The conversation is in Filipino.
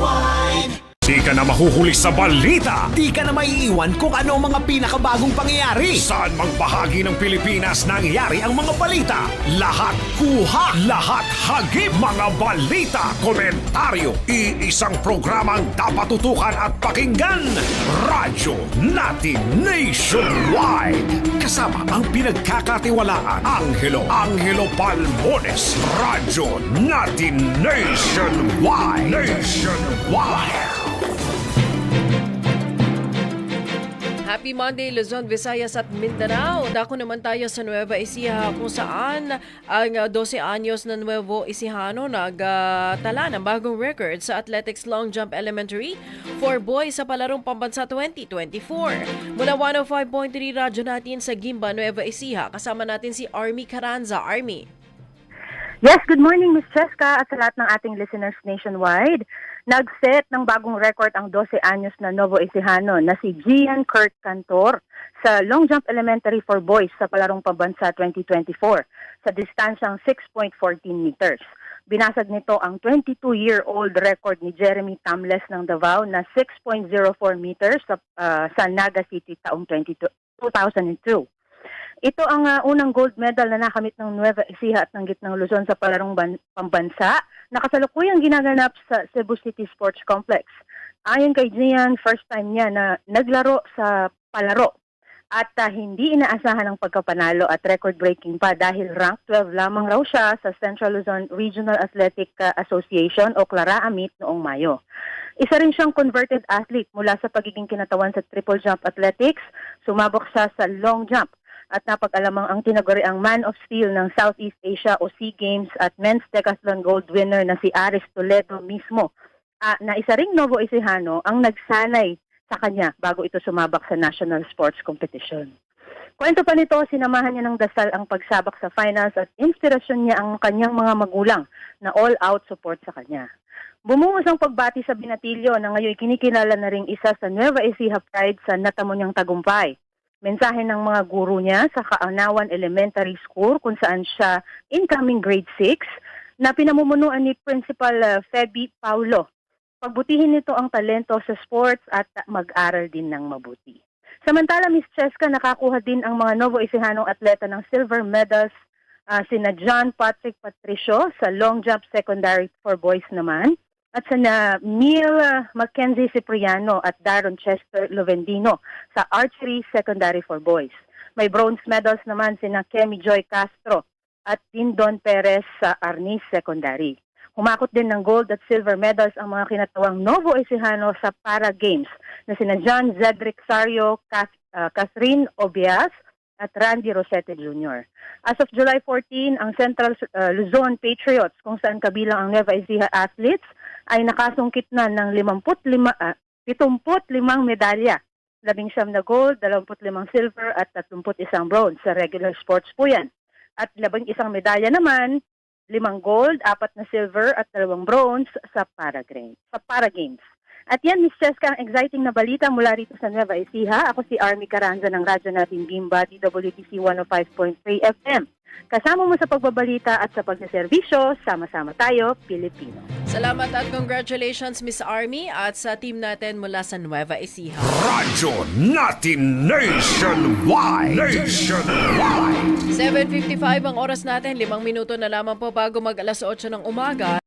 Nationwide. Di ka na mahuhuli sa balita Di ka na maiiwan kung ano ang mga pinakabagong pangyayari. Saan mang bahagi ng Pilipinas nangyayari ang mga balita Lahat kuha, lahat hagip Mga balita, komentaryo Iisang programang dapat tutukan at pakinggan Radyo natin nationwide. Kasama ang pinagkakatiwalaan Angelo Angelo Palmones. Radyo natin nationwide. Nationwide Happy Monday, Luzon, Visayas at Mindanao. Dako naman tayo sa Nueva Ecija kung saan ang uh, 12 anyos na Nuevo Ecijano nagtala ng bagong record sa Athletics Long Jump Elementary for boys sa palarong pambansa 2024. Mula 105.3 radyo natin sa Gimba, Nueva Ecija, kasama natin si Army Caranza. Army. Yes, good morning Ms. Cheska at sa lahat ng ating listeners nationwide. Nag-set ng bagong record ang 12 anyos na Novo Ecijano na si Gian Kurt Cantor sa long jump elementary for boys sa Palarong Pambansa 2024 sa distansyang 6.14 meters. Binasag nito ang 22-year-old record ni Jeremy Tamles ng Davao na 6.04 meters sa, ah, sa Naga City taong 22 2002. Ito ang ah, unang gold medal na nakamit ng Nueva Ecija at ng Gitnang Luzon sa palarong ban- pambansa na kasalukuyang ginaganap sa Cebu City Sports Complex. Ayon kay Gian, first time niya na naglaro sa palaro at ah, hindi inaasahan ang pagkapanalo at record-breaking pa dahil rank 12 lamang raw siya sa Central Luzon Regional Athletic ah, Association o Clara Amit noong Mayo. Isa rin siyang converted athlete mula sa pagiging kinatawan sa triple jump athletics, sumabok siya sa long jump at napag-alamang ang tinaguri ang Man of Steel ng Southeast Asia o SEA Games at Men's Decathlon Gold winner na si Aris Toledo mismo ah, na isa ring Novo Ecijano ang nagsanay sa kanya bago ito sumabak sa National Sports Competition. Kwento pa nito, sinamahan niya ng dasal ang pagsabak sa finals at inspirasyon niya ang kanyang mga magulang na all-out support sa kanya. Bumuhos ang pagbati sa binatilyo na ngayon kinikilala na ring isa sa Nueva Ecija Pride sa natamo niyang tagumpay. Mensahe ng mga guro niya sa Kaanawan Elementary School kung saan siya incoming grade 6 na pinamumunuan ni Principal uh, Feby Paulo. Pagbutihin nito ang talento sa sports at mag-aral din ng mabuti. Samantala, Ms. Cheska, nakakuha din ang mga Novo Eциhanong atleta ng silver medals ah, sina John Patrick Patricio sa long jump secondary for boys naman at sa na Neil Mackenzie Cipriano at Daron Chester Lovendino sa archery secondary for boys. May bronze medals naman sina Kemi Joy Castro at Dindon Perez sa Arnis Secondary. Humakot din ng gold at silver medals ang mga kinatawang Novo Ecijano sa Para Games na sina John Zedric Sario, Kath- ah, Catherine Obias at Randy Rosete Jr. As of July 14, ang Central uh, Luzon Patriots kung saan kabilang ang Nueva Ecija athletes ay nakasungkit na ng 55, ah, 75 medalya. Labing siyam na gold, 25 silver at 31 bronze sa regular sports po yan. At labing isang medalya naman, limang gold, apat na silver at dalawang bronze sa para, sa para Games. At yan, Ms. Cheska, ang exciting na balita mula rito sa Nueva Ecija. Ako si Army Caranza ng radyo natin Gimba, DWTC 105.3 FM. Kasama mo sa pagbabalita at sa pagsaservisyo, sama-sama tayo, Pilipino. Salamat at congratulations, Miss Army, at sa team natin mula sa Nueva Ecija. Radyo natin nationwide. Nationwide. 7.55 ang oras natin, limang minuto na lamang po bago mag alas 8 ng umaga.